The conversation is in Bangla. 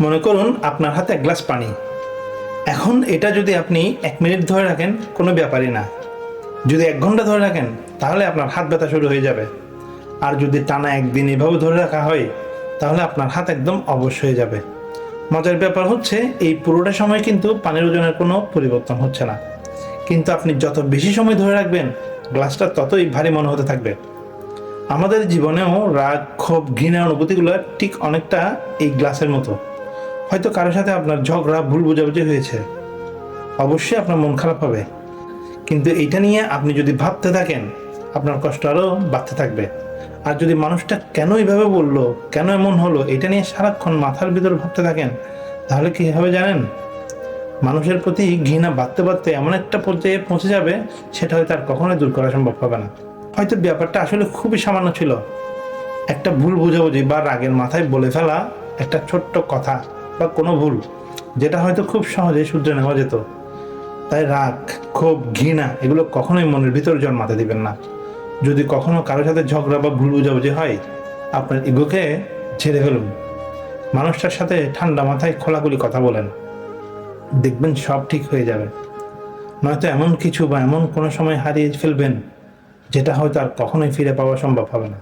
মনে করুন আপনার হাতে এক গ্লাস পানি। এখন এটা যদি আপনি এক মিনিট ধরে রাখেন, কোনো ব্যাপারই না। যদি এক ঘণ্টা ধরে রাখেন, তাহলে আপনার হাত ব্যথা শুরু হয়ে যাবে। আর যদি টানা একদিন এভাবে ধরে রাখা হয়, তাহলে আপনার হাত একদম অবশ হয়ে যাবে। মজার ব্যাপার হচ্ছে, এই পুরোটা সময় কিন্তু পানির ওজনের কোনো পরিবর্তন হচ্ছে না। কিন্তু আপনি যত বেশি সময় ধরে রাখবেন, গ্লাসটা ততই ভারী মনে হতে থাকবে। আমাদের জীবনেও রাগ, ক্ষোভ, ঘৃণা অনুভূতিগুলো ঠিক অনেকটা এই গ্লাসের মতো। হয়তো কারোর সাথে আপনার ঝগড়া, ভুল বোঝাবুঝি হয়েছে। অবশ্যই আপনার মন খারাপ হবে। কিন্তু এইটা নিয়ে আপনি যদি ভাবতে থাকেন, আপনার কষ্ট আরও বাড়তে থাকবে। আর যদি মানুষটা কেন এইভাবে বলল, কেন এমন হলো, এটা নিয়ে সারাক্ষণ মাথার ভিতর ভাবতে থাকেন, তাহলে কি হবে জানেন? মানুষের প্রতি ঘৃণা বাড়তে বাড়তে এমন একটা পর্যায়ে পৌঁছে যাবে, সেটা হয়তো আর কখনোই দূর করা সম্ভব হবে না। হয়তো ব্যাপারটা আসলে খুবই সামান্য ছিল। একটা ভুল বুঝাবুঝি বা রাগের মাথায় বলে ফেলা একটা ছোট্ট কথা। বা কোনো ভুল, যেটা হয়তো খুব সহজে শুধরে নেওয়া যেত। তাই রাগ, ক্ষোভ, ঘৃণা এগুলো কখনোই মনের ভিতর জন্মাতে দিবেন না। যদি কখনো কারোর সাথে ঝগড়া বা ভুল বুঝাবুঝি হয়, আপনার ইগোকে ছেড়ে ফেলুন। মানুষটার সাথে ঠান্ডা মাথায় খোলাখুলি কথা বলেন। দেখবেন সব ঠিক হয়ে যাবে। নয়তো এমন কিছু বা এমন কোনো সময় হারিয়ে ফেলবেন, যেটা হয়তো আর কখনোই ফিরে পাওয়া সম্ভব হবে না।